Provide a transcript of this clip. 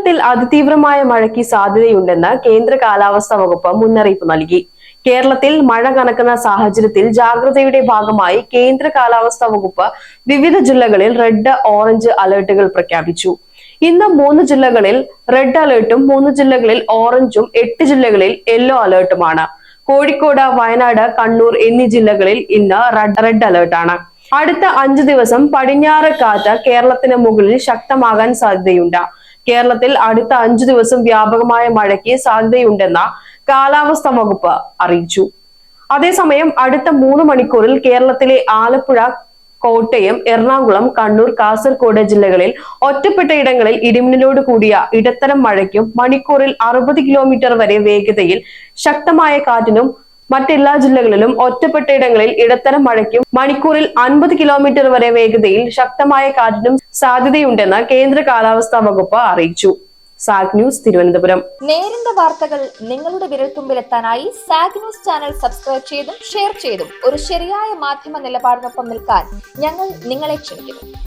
കേരളത്തിൽ അതിതീവ്രമായ മഴയ്ക്ക് സാധ്യതയുണ്ടെന്ന് കേന്ദ്ര കാലാവസ്ഥാ വകുപ്പ് മുന്നറിയിപ്പ് നൽകി. കേരളത്തിൽ മഴ കനക്കുന്ന സാഹചര്യത്തിൽ ജാഗ്രതയുടെ ഭാഗമായി കേന്ദ്ര കാലാവസ്ഥാ വകുപ്പ് വിവിധ ജില്ലകളിൽ റെഡ് ഓറഞ്ച് അലർട്ടുകൾ പ്രഖ്യാപിച്ചു. ഇന്ന് മൂന്ന് ജില്ലകളിൽ റെഡ് അലേർട്ടും മൂന്ന് ജില്ലകളിൽ ഓറഞ്ചും എട്ട് ജില്ലകളിൽ യെല്ലോ അലേർട്ടുമാണ്. കോഴിക്കോട് വയനാട് കണ്ണൂർ എന്നീ ജില്ലകളിൽ ഇന്ന് റെഡ് റെഡ് അലേർട്ടാണ്. അടുത്ത അഞ്ചു ദിവസം പടിഞ്ഞാറ് കാറ്റ് കേരളത്തിന് മുകളിൽ ശക്തമാകാൻ സാധ്യതയുണ്ട്. കേരളത്തിൽ അടുത്ത അഞ്ചു ദിവസം വ്യാപകമായ മഴയ്ക്ക് സാധ്യതയുണ്ടെന്ന കാലാവസ്ഥാ വകുപ്പ് അറിയിച്ചു. അതേസമയം അടുത്ത മൂന്ന് മണിക്കൂറിൽ കേരളത്തിലെ ആലപ്പുഴ കോട്ടയം എറണാകുളം കണ്ണൂർ കാസർഗോഡ് ജില്ലകളിൽ ഒറ്റപ്പെട്ട ഇടങ്ങളിൽ ഇടിമിന്നലോട് കൂടിയ ഇടത്തരം മഴയ്ക്കും മണിക്കൂറിൽ അറുപത് കിലോമീറ്റർ വരെ വേഗതയിൽ ശക്തമായ കാറ്റിനും മറ്റെല്ലാ ജില്ലകളിലും ഒറ്റപ്പെട്ട ഇടങ്ങളിൽ ഇടത്തരം മഴയ്ക്കും മണിക്കൂറിൽ അൻപത് കിലോമീറ്റർ വരെ വേഗതയിൽ ശക്തമായ കാറ്റിനും സാധ്യതയുണ്ടെന്ന് കേന്ദ്ര കാലാവസ്ഥാ വകുപ്പ് അറിയിച്ചു. സാഗ് ന്യൂസ് തിരുവനന്തപുരം. നേരിന്റെ വാർത്തകൾ നിങ്ങളുടെ വിരൽത്തുമ്പിലെത്താനായി സാഗ് ന്യൂസ് ചാനൽ സബ്സ്ക്രൈബ് ചെയ്തും ഷെയർ ചെയ്തും ഒരു ശരിയായ മാധ്യമ നിലപാടിനൊപ്പം നിൽക്കാൻ ഞങ്ങൾ നിങ്ങളെ ക്ഷണിക്കുന്നു.